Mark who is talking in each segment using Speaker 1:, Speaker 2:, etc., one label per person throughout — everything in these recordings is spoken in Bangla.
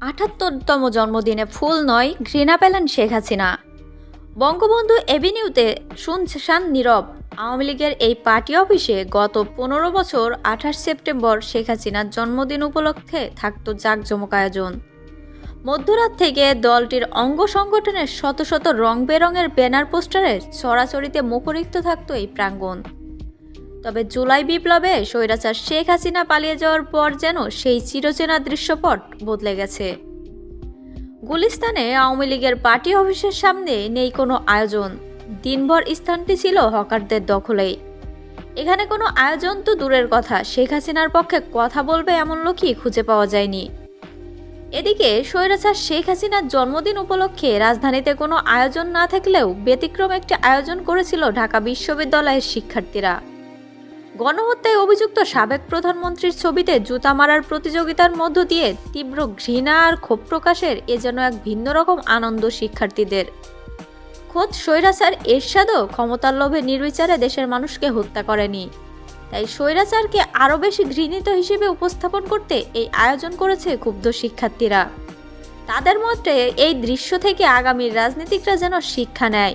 Speaker 1: আটাত্তরতম জন্মদিনে ফুল নয়, ঘৃণা পেলেন শেখ হাসিনা। বঙ্গবন্ধু এভিনিউতে শুনশান নীরব। আওয়ামী লীগের এই পার্টি অফিসে গত পনেরো বছর আঠাশ সেপ্টেম্বর শেখ হাসিনার জন্মদিন উপলক্ষে থাকত জাঁকজমক আয়োজন। মধ্যরাত থেকে দলটির অঙ্গ সংগঠনের শত শত রং বেরঙের ব্যানার পোস্টারে ছড়াছড়িতে মুখরিত থাকত এই প্রাঙ্গণ। তবে জুলাই বিপ্লবে স্বৈরাচার শেখ হাসিনা পালিয়ে যাওয়ার পর যেন সেই চিরচেনা দৃশ্যপট বদলে গেছে। গুলিস্তানে আওয়ামী লীগের পার্টি অফিসের সামনে নেই কোনো আয়োজন। দিনভর স্থানটি ছিল হকারদের দখলেই। এখানে কোনো আয়োজন তো দূরের কথা, শেখ হাসিনার পক্ষে কথা বলবে এমন লোকই খুঁজে পাওয়া যায়নি। এদিকে স্বৈরাচার শেখ হাসিনার জন্মদিন উপলক্ষে রাজধানীতে কোনো আয়োজন না থাকলেও ব্যতিক্রম একটি আয়োজন করেছিল ঢাকা বিশ্ববিদ্যালয়ের শিক্ষার্থীরা। গণহত্যায় অভিযুক্ত সাবেক প্রধানমন্ত্রীর ছবিতে জুতা মারার প্রতিযোগিতার মধ্য দিয়ে তীব্র ঘৃণা আর ক্ষোভ প্রকাশের এ যেন এক ভিন্ন রকম আনন্দ শিক্ষার্থীদের। খোদ স্বৈরাচার এরশাদও ক্ষমতার লোভে নির্বিচারে দেশের মানুষকে হত্যা করেনি। তাই স্বৈরাচারকে আরও বেশি ঘৃণিত হিসেবে উপস্থাপন করতে এই আয়োজন করেছে ক্ষুব্ধ শিক্ষার্থীরা। তাদের মতে, এই দৃশ্য থেকে আগামীর রাজনীতিকরা যেন শিক্ষা নেয়।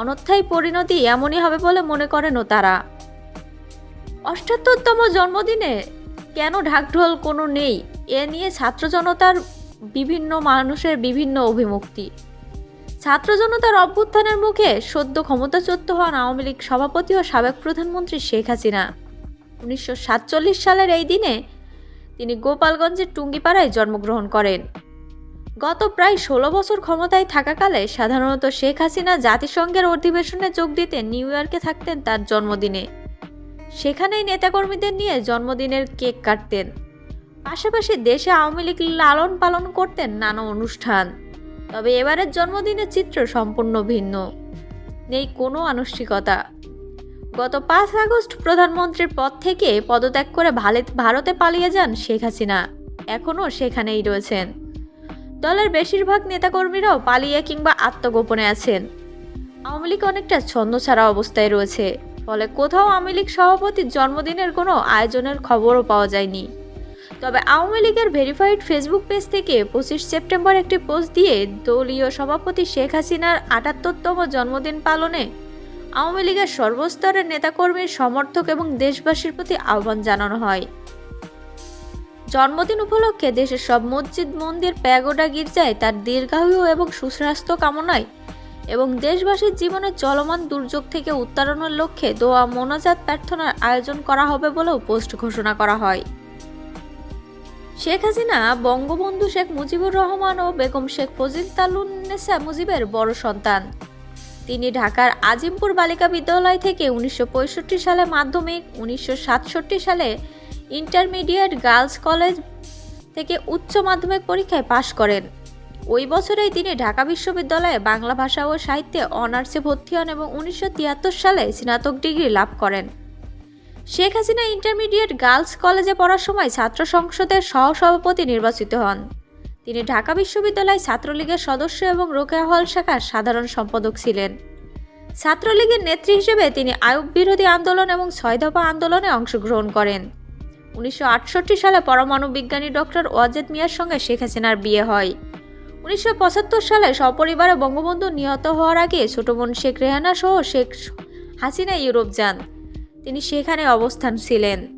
Speaker 1: অনর্থায়ী পরিণতি এমনই হবে বলে মনে করেনও তারা। অষ্টাত্তরতম জন্মদিনে কেন ঢাকঢোল কোনো নেই? এ নিয়ে ছাত্র জনতার বিভিন্ন মানুষের বিভিন্ন অভিমুক্তি। ছাত্র জনতার অভ্যুত্থানের মুখে সদ্য ক্ষমতাচ্যুত হন আওয়ামী লীগ সভাপতি ও সাবেক প্রধানমন্ত্রী শেখ হাসিনা। উনিশশো সাতচল্লিশ সালের এই দিনে তিনি গোপালগঞ্জের টুঙ্গিপাড়ায় জন্মগ্রহণ করেন। গত প্রায় ষোলো বছর ক্ষমতায় থাকাকালে সাধারণত শেখ হাসিনা জাতিসংঘের অধিবেশনে যোগ দিতে নিউ ইয়র্কে থাকতেন তার জন্মদিনে। সেখানেই নেতাকর্মীদের নিয়ে জন্মদিনের কেক কাটতেন। পাশাপাশি দেশে আওয়ামী লীগ লালন পালন করতেন নানা অনুষ্ঠান। তবে এবারের জন্মদিনের চিত্র সম্পূর্ণ ভিন্ন। নেই কোনো আনুষ্ঠানিকতা। গত পাঁচ আগস্ট প্রধানমন্ত্রীর পদ থেকে পদত্যাগ করে ভারতে পালিয়ে যান শেখ হাসিনা। এখনও সেখানেই রয়েছেন। দলের বেশিরভাগ নেতাকর্মীরাও পালিয়ে কিংবা আত্মগোপনে আছেন। আওয়ামী লীগ অনেকটা ছন্দছাড়া অবস্থায় রয়েছে। ফলে কোথাও আওয়ামী লীগ সভাপতির জন্মদিনের কোনো আয়োজনের খবরও পাওয়া যায়নি। তবে আওয়ামী লীগের ভেরিফাইড ফেসবুক পেজ থেকে পঁচিশ সেপ্টেম্বর একটি পোস্ট দিয়ে দলীয় সভাপতি শেখ হাসিনার আটাত্তরতম জন্মদিন পালনে আওয়ামী লীগের সর্বস্তরের নেতাকর্মীর সমর্থক এবং দেশবাসীর প্রতি আহ্বান জানানো হয়। জন্মদিন উপলক্ষে দেশের সব মসজিদ, মন্দির, প্যাগোডা গির্জায় তার দীর্ঘায়ু এবং সুস্বাস্থ্য কামনায় এবং দেশবাসীর জীবনে চলমান দুর্যোগ থেকে উত্তরণের লক্ষ্যে দোয়া মোনাজাত প্রার্থনার আয়োজন করা হবে বলেও পোস্ট ঘোষণা করা হয়। শেখ হাসিনা, বঙ্গবন্ধু শেখ মুজিবুর রহমান ও বেগম শেখ ফজিলতালুন্নেসা মুজিবের বড় সন্তান। তিনি ঢাকার আজিমপুর বালিকা বিদ্যালয় থেকে উনিশশো পঁয়ষট্টি সালে মাধ্যমিক, উনিশশো সাতষট্টি সালে ইন্টারমিডিয়েট গার্লস কলেজ থেকে উচ্চ মাধ্যমিক পরীক্ষায় পাশ করেন। ওই বছরেই তিনি ঢাকা বিশ্ববিদ্যালয়ে বাংলা ভাষা ও সাহিত্যে অনার্সে ভর্তি হন এবং উনিশশো তিয়াত্তর সালে স্নাতক ডিগ্রি লাভ করেন। শেখ হাসিনা ইন্টারমিডিয়েট গার্লস কলেজে পড়ার সময় ছাত্র সংসদের সহসভাপতি নির্বাচিত হন। তিনি ঢাকা বিশ্ববিদ্যালয় ছাত্রলীগের সদস্য এবং রোকেয়া হল শাখার সাধারণ সম্পাদক ছিলেন। ছাত্রলীগের নেত্রী হিসেবে তিনি আয়ুব বিরোধী আন্দোলন এবং ছয় দফা আন্দোলনে অংশগ্রহণ করেন। উনিশশো আটষট্টি সালে পরমাণু বিজ্ঞানী ডক্টর ওয়াজেদ মিয়ার সঙ্গে শেখ হাসিনার বিয়ে হয়। উনিশশো পঁচাত্তর সালে সপরিবারে বঙ্গবন্ধু নিহত হওয়ার আগে ছোট বোন শেখ রেহানা সহ শেখ হাসিনা ইউরোপ যান। তিনি সেখানে অবস্থান ছিলেন।